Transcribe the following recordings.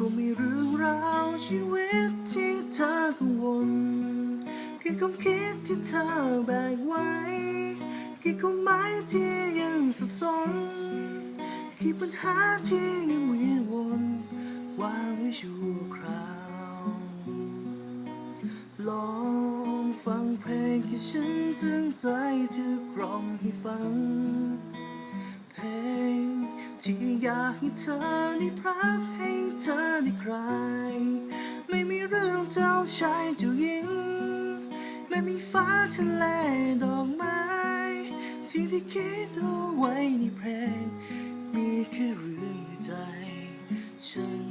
คงมีเรื่องราวชีวิตที่เธอกังวลคือความคิดที่เธอแบกไว้คือความหมายที่ยังสับสนคือปัญหาที่ยังเวียนวนวางไว้ชั่วคราวลองฟังเพลงที่ฉันตั้งใจจะกล่อมให้ฟัง เพลงที่อยากให้เธอได้พรัก ให้เธอได้ใคร ไม่มีเรื่องเจ้าชายเจ้าหญิง ไม่มีฟ้าทะเลดอกไม้ สิ่งที่คิดเอาไว้ในเพลง มีแค่เรื่องในใจ ฉัน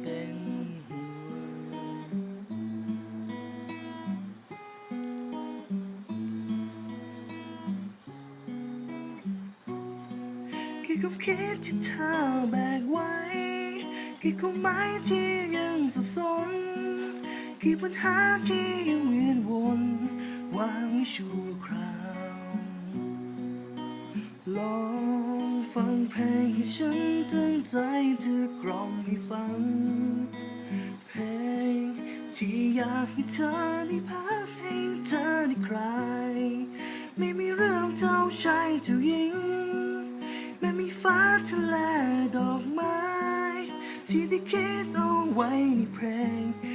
เป็นห่วงคือความคิดที่เธอแบกไว้ คือความหมายที่ยังสับสน คือปัญหาที่ยังเวียนวนวางไว้ชั่วคราวลองฟังเพลงที่ฉันตั้งใจจะกล่อมให้ฟัง เพลงที่อยากให้เธอได้พักให้เธอได้ใครไม่มีเรื่องเจ้าชายเจ้าหญิงแม้มีฟ้าทะเลดอกไม้ TDK you prank。